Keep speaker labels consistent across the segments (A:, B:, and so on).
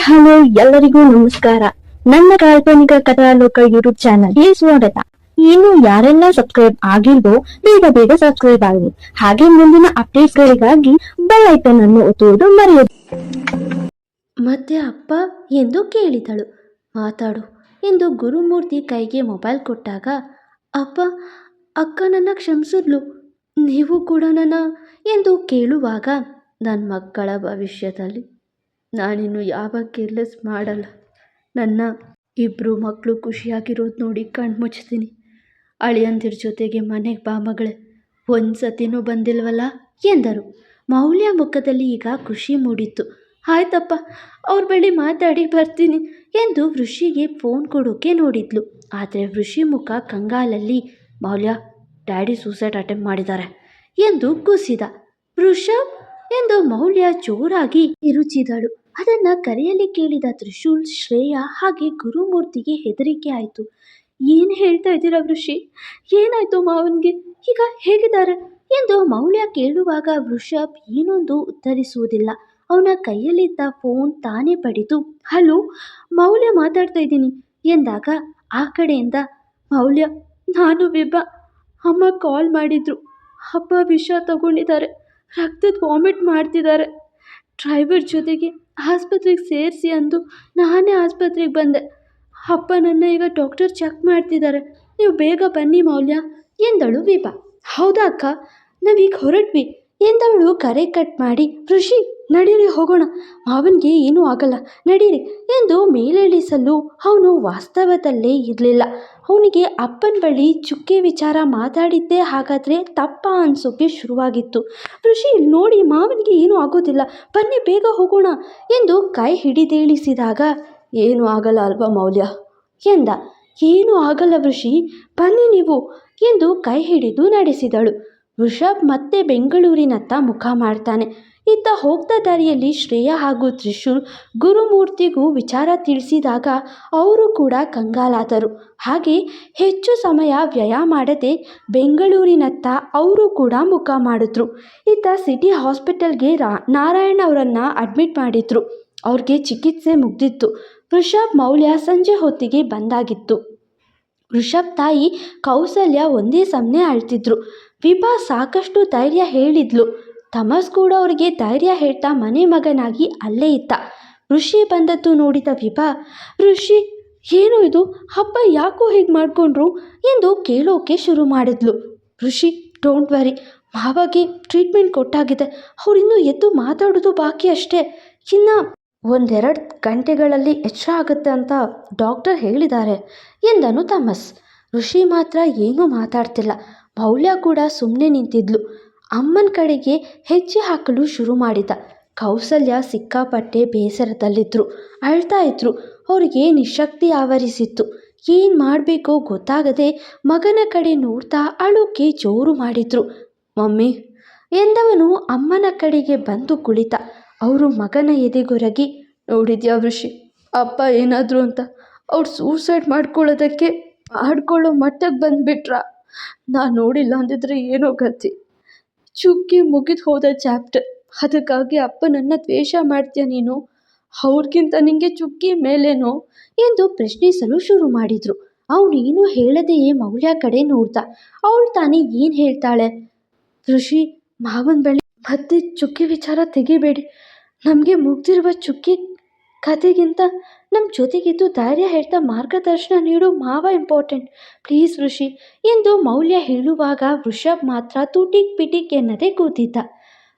A: Hello, ಎಲ್ಲರಿಗೂ ನಮಸ್ಕಾರ. ನನ್ನ ಕಾಲ್ಪನಿಕ ಕಥಾಲೋಕ ಯೂಟ್ಯೂಬ್ ಚಾನಲ್ಗೆ ಸ್ವಾಗತ. ಇನ್ನು ಯಾರೆಲ್ಲ ಸಬ್ಸ್ಕ್ರೈಬ್ ಆಗಿಲ್ವೋ, ಬೇಗ ಬೇಗ ಸಬ್ಸ್ಕ್ರೈಬ್ ಆಗಿ. ಹಾಗೆ ಮುಂದಿನ ಅಪ್ಡೇಟ್ಗಳಿಗಾಗಿ ಬೆಲ್ ಐಕನ್ ಅನ್ನು ಒತ್ತುವುದು ಮರೆಯದು.
B: ಮತ್ತೆ ಅಪ್ಪ ಎಂದು ಕೇಳಿದಳು. ಮಾತಾಡು ಎಂದು ಗುರುಮೂರ್ತಿ ಕೈಗೆ ಮೊಬೈಲ್ ಕೊಟ್ಟಾಗ, ಅಪ್ಪ, ಅಕ್ಕ ನನ್ನ ಕ್ಷಮಿಸಿದ್ಲು. ನೀವು ಕೂಡ ನನ್ನ ಎಂದು ಕೇಳುವಾಗ, ನನ್ನ ಮಕ್ಕಳ ಭವಿಷ್ಯದಲ್ಲಿ ನಾನಿನ್ನು ಯಾವ ಕೇರ್ಲೆಸ್ ಮಾಡಲ್ಲ. ನನ್ನ ಇಬ್ಬರು ಮಕ್ಕಳು ಖುಷಿಯಾಗಿರೋದು ನೋಡಿ ಕಣ್ಣು ಮುಚ್ತೀನಿ. ಅಳಿಯಂದಿರ ಜೊತೆಗೆ ಮನೆಗೆ ಬಾ ಮಗಳೇ. ಒಂದು ಸತಿನೂ ಬಂದಿಲ್ವಲ್ಲ? ಎಂದರು. ಮೌಲ್ಯ ಮುಖದಲ್ಲಿ ಈಗ ಖುಷಿ ಮೂಡಿತ್ತು. ಆಯ್ತಪ್ಪ, ಅವ್ರ ಬಳಿ ಮಾತಾಡಿ ಬರ್ತೀನಿ ಎಂದು ಋಷಿಗೆ ಫೋನ್ ಕೊಡೋಕೆ ನೋಡಿದ್ಲು. ಆದರೆ ಋಷಿ ಮುಖ ಕಂಗಾಲಲ್ಲಿ, ಮೌಲ್ಯ, ಡ್ಯಾಡಿ ಸೂಸೈಡ್ ಅಟೆಂಪ್ಟ್ ಮಾಡಿದ್ದಾರೆ ಎಂದು ಕುಸಿದ. ವೃಷಭ್ ಎಂದು ಮೌಲ್ಯ ಜೋರಾಗಿ ಇರುಚಿದಳು. ಅದನ್ನ ಕರೆಯಲ್ಲಿ ಕೇಳಿದ ತ್ರಿಶೂಲ್, ಶ್ರೇಯ ಹಾಗೆ ಗುರುಮೂರ್ತಿಗೆ ಹೆದರಿಕೆ ಆಯಿತು. ಏನು ಹೇಳ್ತಾ ಇದ್ದೀರಾ ವೃಷಿ? ಏನಾಯ್ತು ಮಾವನಿಗೆ? ಈಗ ಹೇಗಿದ್ದಾರೆ? ಎಂದು ಮೌಲ್ಯ ಕೇಳುವಾಗ ವೃಷಭ್ ಏನೊಂದು ಉತ್ತರಿಸುವುದಿಲ್ಲ. ಅವನ ಕೈಯಲ್ಲಿದ್ದ ಫೋನ್ ತಾನೇ ಪಡೆದು, ಹಲೋ, ಮೌಲ್ಯ ಮಾತಾಡ್ತಾ ಇದ್ದೀನಿ ಎಂದಾಗ ಆ ಕಡೆಯಿಂದ, ಮೌಲ್ಯ, ನಾನು ವಿಭ. ಅಮ್ಮ ಕಾಲ್ ಮಾಡಿದ್ರು. ಅಪ್ಪ ವಿಷ ತಗೊಂಡಿದ್ದಾರೆ. ರಕ್ತದ ವಾಮಿಟ್ ಮಾಡ್ತಿದ್ದಾರೆ. ಡ್ರೈವರ್ ಜೊತೆಗೆ ಆಸ್ಪತ್ರೆಗೆ ಸೇರಿಸಿ ಅಂದು ನಾನೇ ಆಸ್ಪತ್ರೆಗೆ ಬಂದೆ. ಅಪ್ಪ ನನ್ನ ಈಗ ಡಾಕ್ಟರ್ ಚೆಕ್ ಮಾಡ್ತಿದ್ದಾರೆ. ನೀವು ಬೇಗ ಬನ್ನಿ ಮೌಲ್ಯ, ಎಂದಳು ವಿಭಾ. ಹೌದಾ ಅಕ್ಕ? ನಾವೀಗ ಹೊರಟ್ವಿ, ಎಂದವಳು ಕರೆ ಕಟ್ ಮಾಡಿ, ಋಷಿ ನಡೀರಿ ಹೋಗೋಣ. ಮಾವನಿಗೆ ಏನೂ ಆಗಲ್ಲ. ನಡೀರಿ ಎಂದು ಮೇಲೇಳಿಸಲು ಅವನು ವಾಸ್ತವದಲ್ಲೇ ಇರಲಿಲ್ಲ. ಅವನಿಗೆ ಅಪ್ಪನ ಬಳಿ ಚುಕ್ಕೆ ವಿಚಾರ ಮಾತಾಡಿದ್ದೇ ಹಾಗಾದರೆ ತಪ್ಪ ಅನಿಸೋಕೆ ಶುರುವಾಗಿತ್ತು. ಋಷಿ, ನೋಡಿ ಮಾವನಿಗೆ ಏನೂ ಆಗೋದಿಲ್ಲ. ಬನ್ನಿ, ಬೇಗ ಹೋಗೋಣ ಎಂದು ಕೈ ಹಿಡಿದೇಳಿಸಿದಾಗ, ಏನೂ ಆಗಲ್ಲ ಅಲ್ವಾ ಮೌಲ್ಯ? ಎಂದ, ಏನೂ ಆಗಲ್ಲ ಋಷಿ, ಬನ್ನಿ ನೀವು ಎಂದು ಕೈ ಹಿಡಿದು ನಡೆಸಿದಳು. ವೃಷಭ್ ಮತ್ತೆ ಬೆಂಗಳೂರಿನತ್ತ ಮುಖ ಮಾಡ್ತಾನೆ. ಇತ್ತ ಹೋಗ್ತಾ ದಾರಿಯಲ್ಲಿ ಶ್ರೇಯ ಹಾಗೂ ತ್ರಿಶೂಲ್ ಗುರುಮೂರ್ತಿಗೂ ವಿಚಾರ ತಿಳಿಸಿದಾಗ ಅವರು ಕೂಡ ಕಂಗಾಲಾದರು. ಹಾಗೆ ಹೆಚ್ಚು ಸಮಯ ವ್ಯಯ ಮಾಡದೆ ಬೆಂಗಳೂರಿನತ್ತ ಅವರು ಕೂಡ ಮುಖ ಮಾಡಿದ್ರು. ಇತ್ತ ಸಿಟಿ ಹಾಸ್ಪಿಟಲ್ಗೆ ರಾ, ನಾರಾಯಣ್ ಅವರನ್ನು ಅಡ್ಮಿಟ್ ಮಾಡಿದ್ರು. ಅವ್ರಿಗೆ ಚಿಕಿತ್ಸೆ ಮುಗ್ದಿತ್ತು. ವೃಷಭ್ ಮೌಲ್ಯ ಸಂಜೆ ಹೊತ್ತಿಗೆ ಬಂದಾಗಿತ್ತು. ವೃಷಭ್ ತಾಯಿ ಕೌಸಲ್ಯ ಒಂದೇ ಸಮನೆ ಅಳ್ತಿದ್ರು. ವಿಭಾ ಸಾಕಷ್ಟು ಧೈರ್ಯ ಹೇಳಿದ್ಲು. ತಮಸ್ ಕೂಡ ಅವರಿಗೆ ಧೈರ್ಯ ಹೇಳ್ತಾ ಮನೆ ಮಗನಾಗಿ ಅಲ್ಲೇ ಇದ್ದ ಋಷಿ ಬಂದದ್ದು ನೋಡಿದ ವಿಭಾ, ಋಷಿ, ಏನು ಇದು? ಹಬ್ಬ ಯಾಕೋ ಹೀಗೆ ಮಾಡಿಕೊಂಡ್ರು? ಎಂದು ಕೇಳೋಕೆ ಶುರು ಮಾಡಿದ್ಲು. ಋಷಿ ಡೋಂಟ್ ವರಿ ಮಾವಾಗೆ ಟ್ರೀಟ್ಮೆಂಟ್ ಕೊಟ್ಟಾಗಿದೆ. ಅವರಿನ್ನೂ ಎದ್ದು ಮಾತಾಡೋದು ಬಾಕಿ ಅಷ್ಟೇ. ಇನ್ನು ಒಂದೆರಡು ಗಂಟೆಗಳಲ್ಲಿ ಎಚ್ಚರ ಆಗುತ್ತೆ ಅಂತ ಡಾಕ್ಟರ್ ಹೇಳಿದ್ದಾರೆ, ಎಂದನು ತಮಸ್. ಋಷಿ ಮಾತ್ರ ಏನೂ ಮಾತಾಡ್ತಿಲ್ಲ. ಮೌಲ್ಯ ಕೂಡ ಸುಮ್ಮನೆ ನಿಂತಿದ್ಲು. ಅಮ್ಮನ ಕಡೆಗೆ ಹೆಜ್ಜೆ ಹಾಕಲು ಶುರು ಮಾಡಿದ. ಕೌಸಲ್ಯ ಸಿಕ್ಕಾಪಟ್ಟೆ ಬೇಸರದಲ್ಲಿದ್ದರು ಅಳ್ತಾ ಇದ್ರು. ಅವ್ರಿಗೆ ನಿಶಕ್ತಿ ಆವರಿಸಿತ್ತು. ಏನು ಮಾಡಬೇಕೋ ಗೊತ್ತಾಗದೆ ಮಗನ ಕಡೆ ನೋಡ್ತಾ ಅಳೋಕೆ ಜೋರು ಮಾಡಿದ್ರು. ಮಮ್ಮಿ, ಎಂದವನು ಅಮ್ಮನ ಕಡೆಗೆ ಬಂದು ಕುಳಿತ. ಅವರು ಮಗನ ಎದೆಗೊರಗಿ, ನೋಡಿದ್ಯಾ ಋಷಿ ಅಪ್ಪ ಏನಾದರೂ ಅಂತ. ಅವ್ರು ಸೂಸೈಡ್ ಮಾಡ್ಕೊಳ್ಳೋದಕ್ಕೆ ಮಾಡ್ಕೊಳ್ಳೋ ಮಟ್ಟಕ್ಕೆ ಬಂದುಬಿಟ್ರ? ನಾನು ನೋಡಿಲ್ಲ ಅಂದಿದ್ರೆ ಏನೋ ಗತಿ. ಚುಕ್ಕಿ ಮುಗಿದು ಹೋದ ಚಾಪ್ಟರ್ ಅದಕ್ಕಾಗಿ ಅಪ್ಪನನ್ನು ದ್ವೇಷ ಮಾಡ್ತೀಯ ನೀನು? ಅವ್ರಿಗಿಂತ ನಿಂಗೆ ಚುಕ್ಕಿ ಮೇಲೇನೋ? ಎಂದು ಪ್ರಶ್ನಿಸಲು ಶುರು ಮಾಡಿದರು. ಅವನೇನು ಹೇಳದೆಯೇ ಮೌಲ್ಯ ಕಡೆ ನೋಡ್ತಾ, ಅವಳು ತಾನೇ ಏನು ಹೇಳ್ತಾಳೆ? ಋಷಿ, ಮಾವನ ಬಳಿ ಮತ್ತೆ ಚುಕ್ಕಿ ವಿಚಾರ ತೆಗಿಬೇಡಿ. ನಮಗೆ ಮುಗ್ದಿರುವ ಚುಕ್ಕಿ ಕತೆಗಿಂತ ನಮ್ಮ ಜೊತೆಗಿದ್ದು ಧೈರ್ಯ ಹೇಳ್ತಾ ಮಾರ್ಗದರ್ಶನ ನೀಡೋ ಮಾವ ಇಂಪಾರ್ಟೆಂಟ್ ಪ್ಲೀಸ್ ಋಷಿ ಎಂದು ಮೌಲ್ಯ ಹೇಳುವಾಗ ವೃಷಭ್ ಮಾತ್ರ ತುಟಿಕ್ ಪಿಟಿಕ್ ಎನ್ನದೇ ಕೂತಿದ್ದ.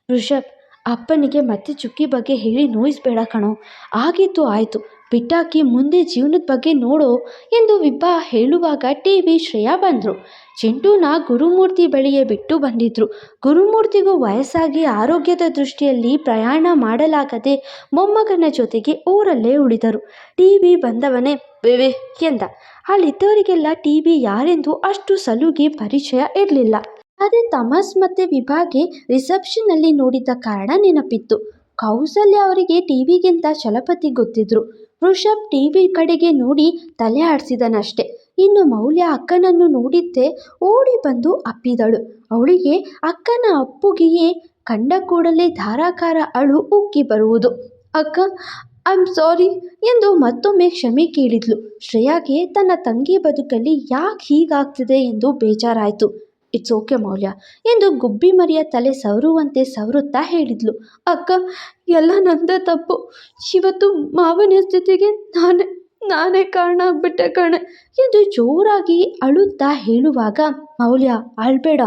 B: ವೃಷಭ್, ಅಪ್ಪನಿಗೆ ಮತ್ತೆ ಚುಕ್ಕಿ ಬಗ್ಗೆ ಹೇಳಿ ನೋಯಿಸ್ಬೇಡ ಕಣೋ. ಆಗಿದ್ದು ಆಯಿತು. ಬಿಟ್ಟಾಕಿ ಮುಂದೆ ಜೀವನದ ಬಗ್ಗೆ ನೋಡೋ ಎಂದು ವಿಭಾ ಹೇಳುವಾಗ ಟಿ ವಿ ಶ್ರೇಯಾ ಬಂದರು. ಚಿಂಟೂನ ಗುರುಮೂರ್ತಿ ಬಳಿಯೇ ಬಿಟ್ಟು ಬಂದಿದ್ರು. ಗುರುಮೂರ್ತಿಗೂ ವಯಸ್ಸಾಗಿ ಆರೋಗ್ಯದ ದೃಷ್ಟಿಯಲ್ಲಿ ಪ್ರಯಾಣ ಮಾಡಲಾಗದೆ ಮೊಮ್ಮಗನ ಜೊತೆಗೆ ಊರಲ್ಲೇ ಉಳಿದರು. ಟಿ ವಿ ಬಂದವನೇ ಬೇವೆ ಎಂದ. ಅಲ್ಲಿದ್ದವರಿಗೆಲ್ಲ ಟಿ ವಿ ಯಾರೆಂದು ಅಷ್ಟು ಸಲುಗೆ ಪರಿಚಯ ಇರಲಿಲ್ಲ. ಆದರೆ ತಮಸ್ ಮತ್ತೆ ವಿಭಾಗೆ ರಿಸೆಪ್ಷನ್ನಲ್ಲಿ ನೋಡಿದ್ದ ಕಾರಣ ನೆನಪಿತ್ತು. ಕೌಸಲ್ಯ ಅವರಿಗೆ ಟಿವಿಗಿಂತ ಚಲಪತಿ ಗೊತ್ತಿದ್ರು. ಋಷಭ್ ಟಿವಿ ಕಡೆಗೆ ನೋಡಿ ತಲೆ ಆಡಿಸಿದನಷ್ಟೆ. ಇನ್ನು ಮೌಲ್ಯ ಅಕ್ಕನನ್ನು ನೋಡಿದ್ದೆ ಓಡಿ ಬಂದು ಅಪ್ಪಿದಳು. ಅವಳಿಗೆ ಅಕ್ಕನ ಅಪ್ಪುಗೆಯೇ ಕಂಡ ಕೂಡಲೇ ಧಾರಾಕಾರ ಅಳು ಉಕ್ಕಿ ಬರುವುದು. ಅಕ್ಕ ಐ ಸಾರಿ ಎಂದು ಮತ್ತೊಮ್ಮೆ ಕ್ಷಮೆ ಕೇಳಿದ್ಲು. ಶ್ರೇಯಾಗೆ ತನ್ನ ತಂಗಿ ಬದುಕಲ್ಲಿ ಯಾಕೆ ಹೀಗಾಗ್ತಿದೆ ಎಂದು ಬೇಜಾರಾಯಿತು. ಇಟ್ಸ್ ಓಕೆ ಮೌಲ್ಯ ಎಂದು ಗುಬ್ಬಿ ಮರಿಯ ತಲೆ ಸವರುವಂತೆ ಸವರುತ್ತಾ ಹೇಳಿದ್ಲು. ಅಕ್ಕ, ಎಲ್ಲ ನಂದೇ ತಪ್ಪು. ಇವತ್ತು ಮಾವನ ಜೊತೆಗೆ ನಾನೇ ನಾನೇ ಕಾರಣ ಆಗ್ಬಿಟ್ಟೆ ಕಣೆ ಎಂದು ಜೋರಾಗಿ ಅಳುತ್ತಾ ಹೇಳುವಾಗ, ಮೌಲ್ಯ, ಆಳ್ಬೇಡ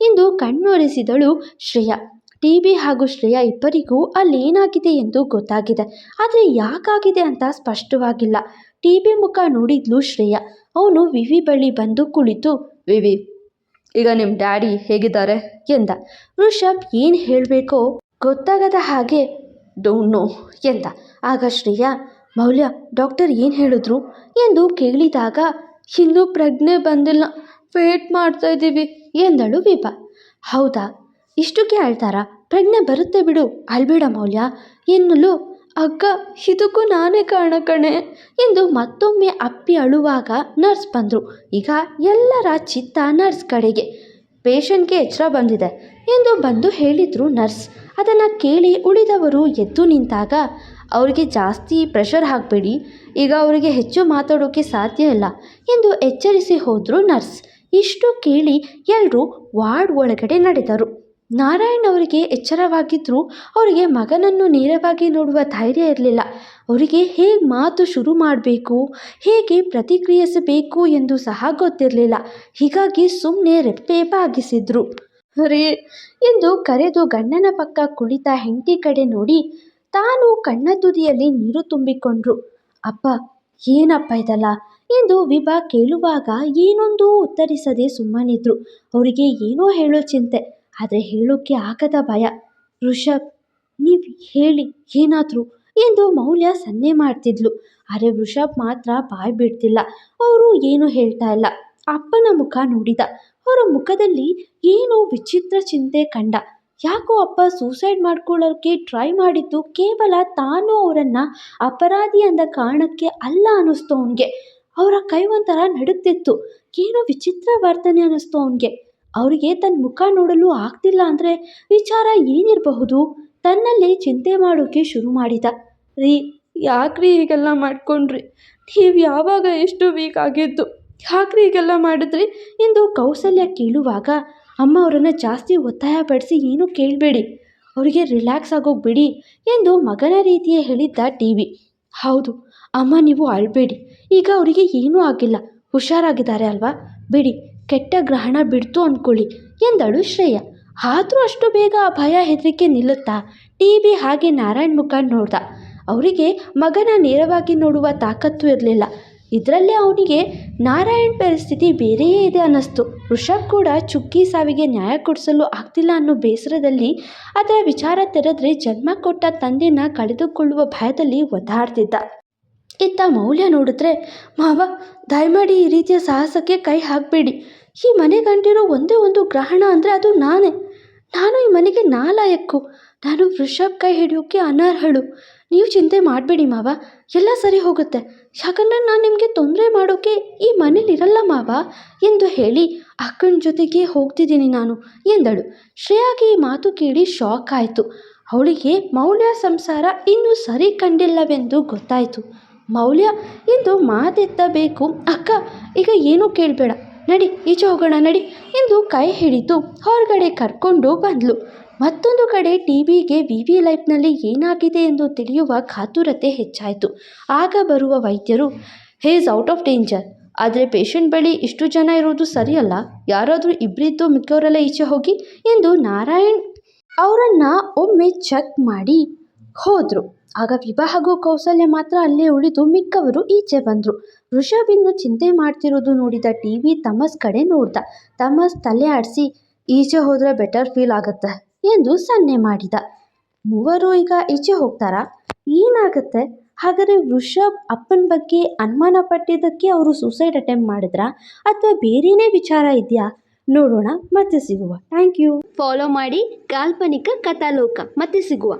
B: ಎಂದು ಕಣ್ಣೊರೆಸಿದಳು ಶ್ರೇಯಾ. ಟಿ ಬಿ ಹಾಗೂ ಶ್ರೇಯಾ ಇಬ್ಬರಿಗೂ ಅಲ್ಲೇನಾಗಿದೆ ಎಂದು ಗೊತ್ತಾಗಿದೆ. ಆದರೆ ಯಾಕಾಗಿದೆ ಅಂತ ಸ್ಪಷ್ಟವಾಗಿಲ್ಲ. ಟಿ ಬಿ ಮುಖ ನೋಡಿದ್ಲು ಶ್ರೇಯಾ. ಅವನು ವಿವಿ ಬಳಿ ಬಂದು ಕುಳಿತು, ವಿವಿ ಈಗ ನಿಮ್ಮ ಡ್ಯಾಡಿ ಹೇಗಿದ್ದಾರೆ? ಎಂದ. ಋಷಭ್ ಏನು ಹೇಳಬೇಕೋ ಗೊತ್ತಾಗದ ಹಾಗೆ ನೋ ಎಂದ. ಆಗ ಶ್ರೇಯಾ, ಮೌಲ್ಯ, ಡಾಕ್ಟರ್ ಏನು ಹೇಳಿದ್ರು? ಎಂದು ಕೇಳಿದಾಗ ಇನ್ನೂ ಪ್ರಜ್ಞೆ ಬಂದಿಲ್ಲ. ವೇಟ್ ಮಾಡ್ತಾ ಇದ್ದೀವಿ ಎಂದಳು ವಿಭಾ. ಹೌದಾ? ಇಷ್ಟಕ್ಕೆ ಅಳ್ತಾರಾ ಪ್ರಜ್ಞೆ ಬರುತ್ತೆ ಬಿಡು. ಅಳ್ಬೇಡ ಮೌಲ್ಯ. ಎನ್ನಲು ಅಕ್ಕ, ಇದಕ್ಕೂ ನಾನೇ ಕಾರಣ ಕಣೆ ಎಂದು ಮತ್ತೊಮ್ಮೆ ಅಪ್ಪಿ ಅಳುವಾಗ ನರ್ಸ್ ಬಂದರು. ಈಗ ಎಲ್ಲರ ಚಿತ್ತ ನರ್ಸ್ ಕಡೆಗೆ. ಪೇಷಂಟ್ಗೆ ಎಚ್ಚರ ಬಂದಿದೆ ಎಂದು ಬಂದು ಹೇಳಿದರು ನರ್ಸ್. ಅದನ್ನು ಕೇಳಿ ಉಳಿದವರು ಎದ್ದು ನಿಂತಾಗ, ಅವರಿಗೆ ಜಾಸ್ತಿ ಪ್ರೆಷರ್ ಹಾಕಬೇಡಿ. ಈಗ ಅವರಿಗೆ ಹೆಚ್ಚು ಮಾತಾಡೋಕ್ಕೆ ಸಾಧ್ಯ ಇಲ್ಲ ಎಂದು ಎಚ್ಚರಿಸಿ ಹೋದರು ನರ್ಸ್. ಇಷ್ಟು ಕೇಳಿ ಎಲ್ಲರೂ ವಾರ್ಡ್ ಒಳಗಡೆ ನಡೆದರು. ನಾರಾಯಣ್ ಅವರಿಗೆ ಎಚ್ಚರವಾಗಿದ್ದರೂ ಅವರಿಗೆ ಮಗನನ್ನು ನೇರವಾಗಿ ನೋಡುವ ಧೈರ್ಯ ಇರಲಿಲ್ಲ. ಅವರಿಗೆ ಹೇಗೆ ಮಾತು ಶುರು ಮಾಡಬೇಕು, ಹೇಗೆ ಪ್ರತಿಕ್ರಿಯಿಸಬೇಕು ಎಂದು ಸಹ ಗೊತ್ತಿರಲಿಲ್ಲ. ಹೀಗಾಗಿ ಸುಮ್ಮನೆ ರೆಪ್ಪೆ ಬಾಗಿಸಿದ್ರು ರೇ ಎಂದು ಕರೆದು ಗಂಡನ ಪಕ್ಕ ಕುಳಿತ ಹೆಂಡತಿ ಕಡೆ ನೋಡಿ ತಾನು ಕಣ್ಣ ತುದಿಯಲ್ಲಿ ನೀರು ತುಂಬಿಕೊಂಡ್ರು. ಅಪ್ಪ, ಏನಪ್ಪ ಇದಲ್ಲ? ಎಂದು ವಿಭಾ ಕೇಳುವಾಗ ಏನೊಂದು ಉತ್ತರಿಸದೆ ಸುಮ್ಮನಿದ್ರು. ಅವರಿಗೆ ಏನೋ ಹೇಳೋ ಚಿಂತೆ. ಆದರೆ ಹೇಳೋಕ್ಕೆ ಆಗದ ಭಯ. ವೃಷಭ್ ನೀವು ಹೇಳಿ, ಏನಾದರೂ? ಎಂದು ಮೌಲ್ಯ ಸನ್ನೆ ಮಾಡ್ತಿದ್ಲು. ಆದರೆ ವೃಷಭ್ ಮಾತ್ರ ಬಾಯ್ ಬಿಡ್ತಿಲ್ಲ. ಅವರು ಏನು ಹೇಳ್ತಾ ಇಲ್ಲ. ಅಪ್ಪನ ಮುಖ ನೋಡಿದ. ಅವರ ಮುಖದಲ್ಲಿ ಏನೋ ವಿಚಿತ್ರ ಚಿಂತೆ ಕಂಡ. ಯಾಕೋ ಅಪ್ಪ ಸೂಸೈಡ್ ಮಾಡ್ಕೊಳ್ಳೋಕ್ಕೆ ಟ್ರೈ ಮಾಡಿದ್ದು ಕೇವಲ ತಾನು ಅವರನ್ನು ಅಪರಾಧಿ ಅಂದ ಕಾರಣಕ್ಕೆ ಅಲ್ಲ ಅನ್ನಿಸ್ತು ಅವನಿಗೆ. ಅವರ ಕೈ ಒಂಥರ ನಡುಗ್ತಿತ್ತು. ಏನೋ ವಿಚಿತ್ರ ವರ್ತನೆ ಅನ್ನಿಸ್ತು ಅವನಿಗೆ. ಅವರಿಗೆ ತನ್ನ ಮುಖ ನೋಡಲು ಆಗ್ತಿಲ್ಲ ಅಂದರೆ ವಿಚಾರ ಏನಿರಬಹುದು? ತನ್ನಲ್ಲೇ ಚಿಂತೆ ಮಾಡೋಕ್ಕೆ ಶುರು ಮಾಡಿದ. ರೀ, ಯಾಕ್ರಿ ಹೀಗೆಲ್ಲ ಮಾಡ್ಕೊಂಡ್ರಿ? ನೀವು ಯಾವಾಗ ಎಷ್ಟು ವೀಕ್ ಆಗಿದ್ದು? ಯಾಕ್ರಿ ಹೀಗೆಲ್ಲ ಮಾಡಿದ್ರಿ? ಎಂದು ಕೌಸಲ್ಯ ಕೇಳುವಾಗ, ಅಮ್ಮ ಅವರನ್ನು ಜಾಸ್ತಿ ಒತ್ತಾಯ ಪಡಿಸಿ ಏನೂ ಕೇಳಬೇಡಿ. ಅವರಿಗೆ ರಿಲ್ಯಾಕ್ಸ್ ಆಗೋಗ್ಬಿಡಿ ಎಂದು ಮಗನ ರೀತಿಯೇ ಹೇಳಿದ್ದ ಟಿ ವಿ ಹೌದು, ಅಮ್ಮ ನೀವು ಅಳಬೇಡಿ. ಈಗ ಅವರಿಗೆ ಏನೂ ಆಗಿಲ್ಲ. ಹುಷಾರಾಗಿದ್ದಾರೆ ಅಲ್ವಾ? ಬಿಡಿ. ಕೆಟ್ಟ ಗ್ರಹಣ ಬಿಡ್ತು ಅಂದ್ಕೊಳ್ಳಿ ಎಂದಳು ಶ್ರೇಯ. ಆದರೂ ಅಷ್ಟು ಬೇಗ ಆ ಭಯ ಹೆದರಿಕೆ ನಿಲ್ಲುತ್ತಾ? ಟಿ ವಿ ಹಾಗೆ ನಾರಾಯಣ್ ಮುಖ ನೋಡ್ದ. ಅವರಿಗೆ ಮಗನ ನೇರವಾಗಿ ನೋಡುವ ತಾಕತ್ತು ಇರಲಿಲ್ಲ. ಇದರಲ್ಲೇ ಅವನಿಗೆ ನಾರಾಯಣ್ ಪರಿಸ್ಥಿತಿ ಬೇರೆಯೇ ಇದೆ ಅನ್ನಿಸ್ತು. ಋಷಭ್ ಕೂಡ ಚುಕ್ಕಿ ಸಾವಿಗೆ ನ್ಯಾಯ ಕೊಡಿಸಲು ಆಗ್ತಿಲ್ಲ ಅನ್ನೋ ಬೇಸರದಲ್ಲಿ ಅದರ ವಿಚಾರ ತೆರೆದ್ರೆ ಜನ್ಮ ಕೊಟ್ಟ ತಂದೆನ ಕಳೆದುಕೊಳ್ಳುವ ಭಯದಲ್ಲಿ ಒದ್ದಾಡ್ತಿದ್ದ. ಇತ್ತ ಮೌಲ್ಯ ನೋಡಿದ್ರೆ, ಮಾವ, ದಯಮಾಡಿ ಈ ರೀತಿಯ ಸಾಹಸಕ್ಕೆ ಕೈ ಹಾಕಬೇಡಿ. ಈ ಮನೆ ಗಂಟಿರೋ ಒಂದೇ ಒಂದು ಗ್ರಹಣ ಅಂದರೆ ಅದು ನಾನೇ. ನಾನು ಈ ಮನೆಗೆ ನಾಲಾಯಕ್ಕು. ನಾನು ವೃಷಭ್ ಕೈ ಹಿಡಿಯೋಕ್ಕೆ ಅನರ್ಹಳು. ನೀವು ಚಿಂತೆ ಮಾಡಬೇಡಿ ಮಾವ, ಎಲ್ಲ ಸರಿ ಹೋಗುತ್ತೆ. ಯಾಕಂದರೆ ನಾನು ನಿಮಗೆ ತೊಂದರೆ ಮಾಡೋಕ್ಕೆ ಈ ಮನೇಲಿರಲ್ಲ ಮಾವ ಎಂದು ಹೇಳಿ ಅಕ್ಕನ ಜೊತೆಗೆ ಹೋಗ್ತಿದ್ದೀನಿ ನಾನು ಎಂದಳು. ಶ್ರೇಯಾಗೆ ಈ ಮಾತು ಕೇಳಿ ಶಾಕ್ ಆಯಿತು. ಅವಳಿಗೆ ಮೌಲ್ಯ ಸಂಸಾರ ಇನ್ನೂ ಸರಿ ಕಂಡಿಲ್ಲವೆಂದು ಗೊತ್ತಾಯಿತು. ಮೌಲ್ಯ ಎಂದು ಮಾತೆತ್ತಬೇಕು. ಅಕ್ಕ, ಈಗ ಏನೂ ಕೇಳಬೇಡ. ನಡಿ, ಈಚೆ ಹೋಗೋಣ, ನಡಿ ಎಂದು ಕೈ ಹಿಡಿದು ಹೊರಗಡೆ ಕರ್ಕೊಂಡು ಬಂದ್ಲು. ಮತ್ತೊಂದು ಕಡೆ ಟಿ ವಿಗೆ ವಿ ವಿ ಲೈಫ್ನಲ್ಲಿ ಏನಾಗಿದೆ ಎಂದು ತಿಳಿಯುವ ಕಾತುರತೆ ಹೆಚ್ಚಾಯಿತು. ಆಗ ಬರುವ ವೈದ್ಯರು, hey, is out of danger. ಆದರೆ ಪೇಷಂಟ್ ಬಳಿ ಇಷ್ಟು ಜನ ಇರೋದು ಸರಿಯಲ್ಲ. ಯಾರಾದರೂ ಇಬ್ಬರಿದ್ದು ಮಿಕ್ಕವರೆಲ್ಲ ಈಚೆ ಹೋಗಿ ಎಂದು ನಾರಾಯಣ್ ಅವರನ್ನು ಒಮ್ಮೆ ಚೆಕ್ ಮಾಡಿ ಹೋದರು. ಆಗ ವಿಭಾ ಹಾಗೂ ಕೌಸಲ್ಯ ಮಾತ್ರ ಅಲ್ಲೇ ಉಳಿದು ಮಿಕ್ಕವರು ಈಚೆ ಬಂದರು. ಋಷಭ್ ಇನ್ನು ಚಿಂತೆ ಮಾಡ್ತಿರೋದು ನೋಡಿದ ಟಿ ವಿ ತಮಸ್ ಕಡೆ ನೋಡ್ದ. ತಮಸ್ ತಲೆ ಆಡಿಸಿ, ಈಚೆ ಹೋದರೆ ಬೆಟರ್ ಫೀಲ್ ಆಗುತ್ತೆ ಎಂದು ಸನ್ನೆ ಮಾಡಿದ. ಮೂವರು ಈಗ ಈಚೆ ಹೋಗ್ತಾರಾ? ಏನಾಗುತ್ತೆ? ಹಾಗಾದರೆ ವೃಷಭ್ ಅಪ್ಪನ ಬಗ್ಗೆ ಅನುಮಾನ ಪಟ್ಟಿದ್ದಕ್ಕೆ ಅವರು ಸೂಸೈಡ್ ಅಟೆಂಪ್ಟ್ ಮಾಡಿದ್ರಾ? ಅಥವಾ ಬೇರೆಯೇ ವಿಚಾರ ಇದೆಯಾ? ನೋಡೋಣ, ಮತ್ತೆ ಸಿಗುವ. ಥ್ಯಾಂಕ್ ಯು ಫಾಲೋ ಮಾಡಿ ಕಾಲ್ಪನಿಕ ಕಥಾಲೋಕ, ಮತ್ತೆ ಸಿಗುವ.